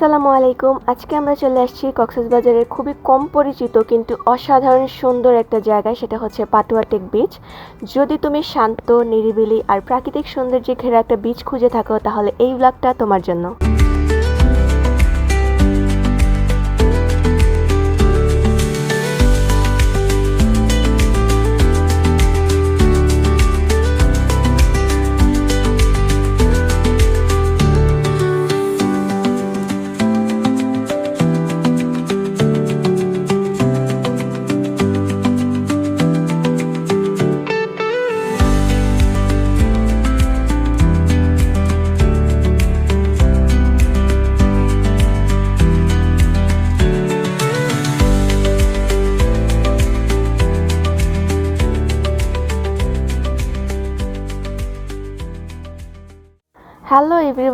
আসসালামু আলাইকুম। আজকে আমরা চলে আসছি কক্সবাজারের খুবই কম পরিচিত কিন্তু অসাধারণ সুন্দর একটা জায়গায়, সেটা হচ্ছে পাটুয়াটেক বিচ। যদি তুমি শান্ত, নিরিবিলি আর প্রাকৃতিক সৌন্দর্যে ঘেরা একটা বিচ খুঁজে থাকো, তাহলে এই ব্লগটা তোমার জন্য।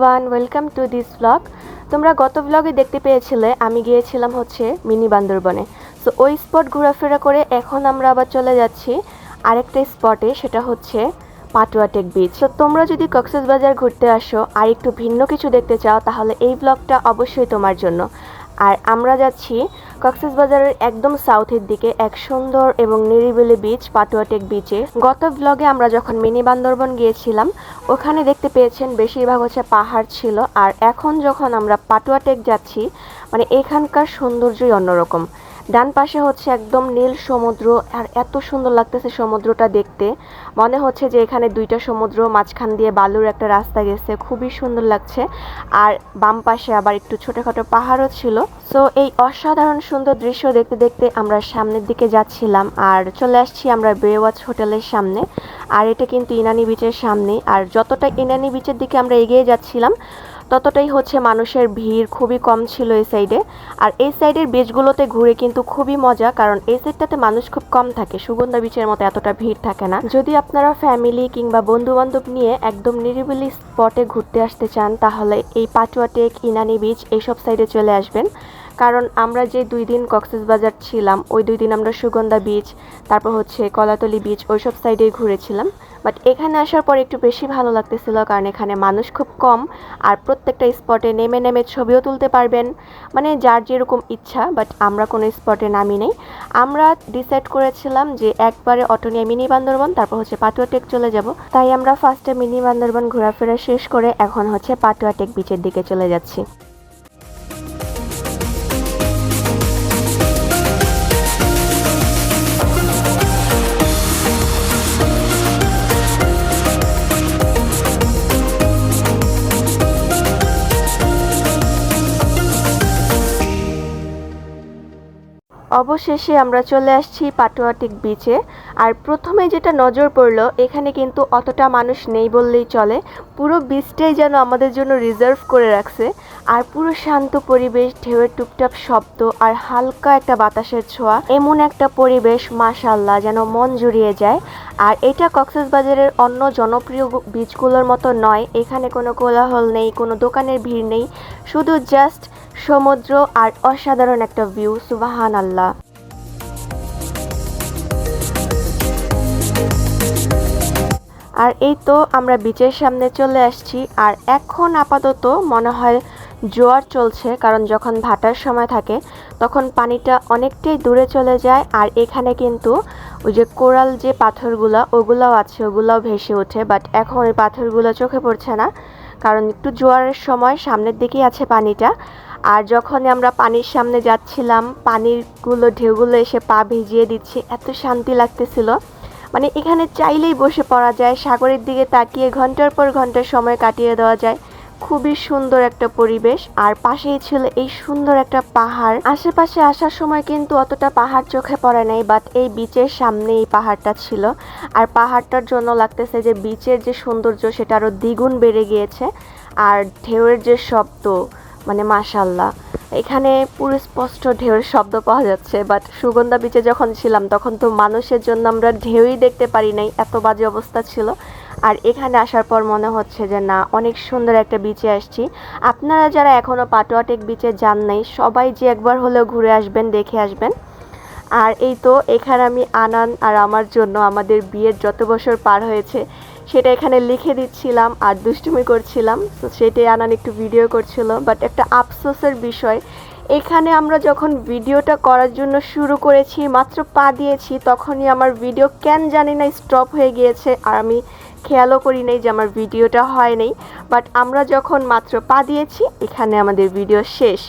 Everyone welcome to this blog তোমরা গত ব্লগে দেখতে পেয়েছিলে, আমি গিয়েছিলাম হচ্ছে মিনি বান্দরবনে। সো ওই স্পট ঘোরাফেরা করে এখন আমরা আবার চলে যাচ্ছি আরেকটা স্পটে সেটা হচ্ছে পাটুয়াটেক বিচ তো তোমরা যদি কক্সেস বাজার ঘুরতে আসো আর একটু ভিন্ন কিছু দেখতে চাও, তাহলে এই ব্লগটা অবশ্যই তোমার জন্য। আর আমরা যাচ্ছি কক্সেস বাজারের একদম সাউথের দিকে এক সুন্দর এবং নিরিবিলি বিচ পাটুয়াটেক বিচে গত ব্লগে আমরা যখন মিনি বান্দরবন গিয়েছিলাম, ওখানে দেখতে পেয়েছেন বেশিরভাগ হচ্ছে পাহাড় ছিল। আর এখন যখন আমরা পাটুয়াটেক যাচ্ছি মানে এখানকার সৌন্দর্যই অন্যরকম। ডান পাশে হচ্ছে একদম নীল সমুদ্র, আর এত সুন্দর লাগতেছে সমুদ্রটা দেখতে। মনে হচ্ছে যে এখানে দুইটা সমুদ্র, মাঝখান দিয়ে বালুর একটা রাস্তা গেছে, খুবই সুন্দর লাগছে। আর বাম পাশে আবার একটু ছোটোখাটো পাহাড়ও ছিল। সো এই অসাধারণ সুন্দর দৃশ্য দেখতে দেখতে আমরা সামনের দিকে যাচ্ছিলাম, আর চলে আসছি আমরা বেওয়াচ হোটেলের সামনে। আর এটা কিন্তু ইনানি বিচের সামনে, আর যতটা ইনানি বিচের দিকে আমরা এগিয়ে যাচ্ছিলাম ততটাই হচ্ছে মানুষের ভিড় খুবই কম ছিল এই সাইডে আর এই সাইডের বিচগুলোতে ঘুরে কিন্তু খুবই মজা, কারণ এই সাইডটাতে মানুষ খুব কম থাকে, সুগন্ধা বিচের মতো এতটা ভিড় থাকে না। যদি আপনারা ফ্যামিলি কিংবা বন্ধু বান্ধব নিয়ে একদম নিরিবিলি স্পটে ঘুরতে আসতে চান, তাহলে এই পাটুয়াটেক, ইনানি বীচ এইসব সাইডে চলে আসবেন। কারণ আমরা যে দুই দিন কক্সবাজার ছিলাম, ওই দুই দিন আমরা সুগন্ধা বিচ তারপর হচ্ছে কলাতলি বিচ ওইসব সাইডে ঘুরেছিলাম। বাট এখানে আসার পর একটু বেশি ভালো লাগতেছিল, কারণ এখানে মানুষ খুব কম আর প্রত্যেকটা স্পটে নেমে নেমে ছবিও তুলতে পারবেন। মানে যার যেরকম ইচ্ছা বাট আমরা কোনো স্পটে নামি নেই। আমরা ডিসাইড করেছিলাম যে একবারে অটো নিয়ে মিনি বান্দরবন, তারপর হচ্ছে পাটুয়া টেক চলে যাব। তাই আমরা ফার্স্টে মিনি বান্দরবন ঘোরাফেরা শেষ করে এখন হচ্ছে পাটুয়া টেক বিচের দিকে চলে যাচ্ছি। অবশেষে আমরা চলে আসছি পাটুয়াটিক বিচে আর প্রথমে যেটা নজর পড়ল, এখানে কিন্তু অতটা মানুষ নেই বললেই চলে। পুরো বিচটাই যেন আমাদের জন্য রিজার্ভ করে রাখছে। আর পুরো শান্ত পরিবেশ, ঢেউয়ের টুপটাপ শব্দ আর হালকা একটা বাতাসের ছোঁয়া, এমন একটা পরিবেশ মাশাল্লাহ যেন মন জুড়িয়ে যায়। আর এটা কক্সবাজারের অন্য জনপ্রিয় বিচগুলোর মতো নয়। এখানে কোনো কোলাহল নেই, কোনো দোকানের ভিড় নেই। শুধু জাস্ট সমুদ্র আর অসাধারণ একটা ভিউ সুবাহান আল্লাহ আর এই তো আমরা বিচের সামনে চলে আসছি। আর এখন আপাতত মনে হয় জোয়ার চলছে, কারণ যখন ভাটার সময় থাকে, তখন পানিটা অনেকটাই দূরে চলে যায়। আর এখানে কিন্তু ওই যে কোরাল যে পাথরগুলো, ওগুলোও আছে, ওগুলোও ভেসে ওঠে। বাট এখন ওই পাথরগুলো চোখে পড়ছে না, কারণ একটু জোয়ারের সময় সামনের দিকেই আছে পানিটা। আর যখন আমরা পানির সামনে যাচ্ছিলাম পানিরগুলো ঢেউগুলো এসে পা ভিজিয়ে দিচ্ছে, এত শান্তি লাগতেছিল। মানে এখানে চাইলেই বসে পড়া যায়, সাগরের দিকে তাকিয়ে ঘণ্টার পর ঘণ্টার সময় কাটিয়ে দেওয়া যায়। খুবই সুন্দর একটা পরিবেশ। আর পাশেই ছিল এই সুন্দর একটা পাহাড়। আশেপাশে আসার সময় কিন্তু অতটা পাহাড় চোখে পড়ে নাই বাট এই বিচের সামনে এই পাহাড়টা ছিল। আর পাহাড়টার জন্য লাগতেছে যে বিচের যে সৌন্দর্য, সেটা আরও দ্বিগুণ বেড়ে গিয়েছে। আর ঢেউয়ের যে শব্দ মানে মাশাল্লাহ এখানে পুরো স্পষ্ট ঢেউয়ের শব্দ পাওয়া যাচ্ছে বাট সুগন্ধা বিচে যখন ছিলাম, তখন তো মানুষের জন্য আমরা ঢেউই দেখতে পারি নাই, এত বাজে অবস্থা ছিল। আর এখানে আসার পর মনে হচ্ছে যে, না, অনেক সুন্দর একটা বিচে আসছি। আপনারা যারা এখনও পাটোয়াটেক বিচে যান নাই, সবাই যে একবার হলেও ঘুরে আসবেন, দেখে আসবেন। আর এই তো, এখানে আমি আনান আর আমার জন্য আমাদের বিয়ের যত বছর পার হয়েছে সেটা এখানে লিখে দিচ্ছিলাম, আর দুষ্টুমি করছিলাম। তো সেটাই আনান একটু ভিডিও করছিল। বাট একটা আফসোসের বিষয়, এখানে আমরা যখন ভিডিওটা করার জন্য শুরু করেছি, মাত্র পা দিয়েছি, তখনই আমার ভিডিও কেন জানি না স্টপ হয়ে গিয়েছে, আর আমি খেয়ালও করি নাই যে আমার ভিডিওটা হয় নাই। বাট আমরা যখন মাত্র পা দিয়েছি, এখানে আমাদের ভিডিও শেষ।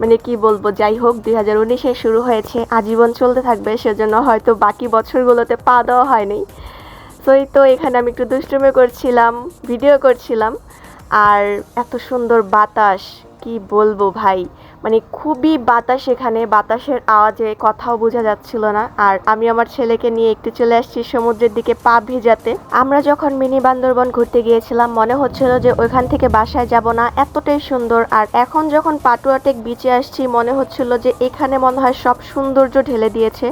মানে কি বলব, যাই হোক, দুই হাজার উনিশে শুরু হয়েছে, আজীবন চলতে থাকবে, সেজন্য হয়তো বাকি বছরগুলোতে পা দেওয়া হয়নি এই তো এখানে আমি একটু দুষ্টুমি করছিলাম, ভিডিও করছিলাম, আর এত সুন্দর বাতাস, কি বলব ভাই? মানে খুবই বাতাস এখানে, বাতাসের আওয়াজে কথাও বোঝা যাচ্ছিল না, আর আমি আমার ছেলেকে নিয়ে একটু চলে আসছি সমুদ্রের দিকে পা ভেজাতে। আমরা যখন মিনি বান্দরবন ঘুরতে গিয়েছিলাম, মনে হচ্ছিল যে ওইখান থেকে বাসায় যাব না, এতটাই সুন্দর, আর এখন যখন পাটুয়াটেক বিচে আসছি, মনে হচ্ছিল যে এখানে মনে হয় সব সৌন্দর্য ঢেলে দিয়েছে।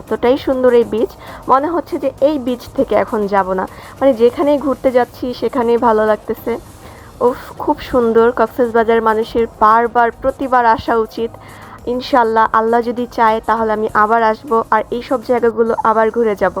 এতটাই সুন্দর এই বীচ মনে হচ্ছে যে এই বীচ থেকে এখন যাব না। মানে যেখানেই ঘুরতে যাচ্ছি, সেখানেই ভালো লাগতেছে। ও খুব সুন্দর কক্সবাজার মানুষের বারবার, প্রতিবার আসা উচিত। ইনশাল্লাহ আল্লাহ যদি চায়, তাহলে আমি আবার আসব, আর এইসব জায়গাগুলো আবার ঘুরে যাব।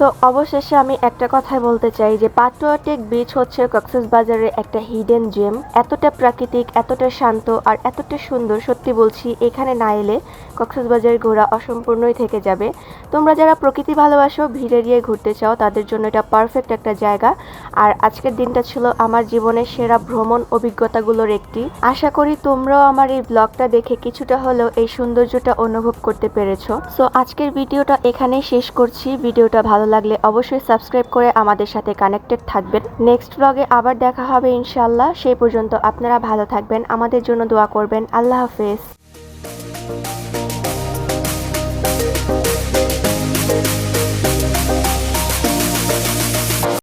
সো অবশেষে আমি একটা কথাই বলতে চাই যে পাটুয়াটেক বিচ হচ্ছে কক্সবাজারের একটা হিডেন জেম এতটা প্রাকৃতিক, এতটা শান্ত আর এতটা সুন্দর, সত্যি বলছি, এখানে না এলে কক্সবাজার ঘোরা অসম্পূর্ণই থেকে যাবে। তোমরা যারা প্রকৃতি ভালোবাসো, ভিড় এড়িয়ে ঘুরতে চাও, তাদের জন্য এটা পারফেক্ট একটা জায়গা। আর আজকের দিনটা ছিল আমার জীবনের সেরা ভ্রমণ অভিজ্ঞতাগুলোর একটি। আশা করি তোমরাও আমার এই ব্লগটা দেখে কিছুটা হলেও এই সৌন্দর্যটা অনুভব করতে পেরেছ। সো আজকের ভিডিওটা এখানেই শেষ করছি। ভিডিওটা ভালো লাগলে অবশ্যই সাবস্ক্রাইব করে আমাদের সাথে কানেক্টেড থাকবেন। নেক্সট ব্লগে আবার দেখা হবে ইনশাল্লাহ সেই পর্যন্ত আপনারা ভালো থাকবেন, আমাদের জন্য দোয়া করবেন। আল্লাহ হাফেজ।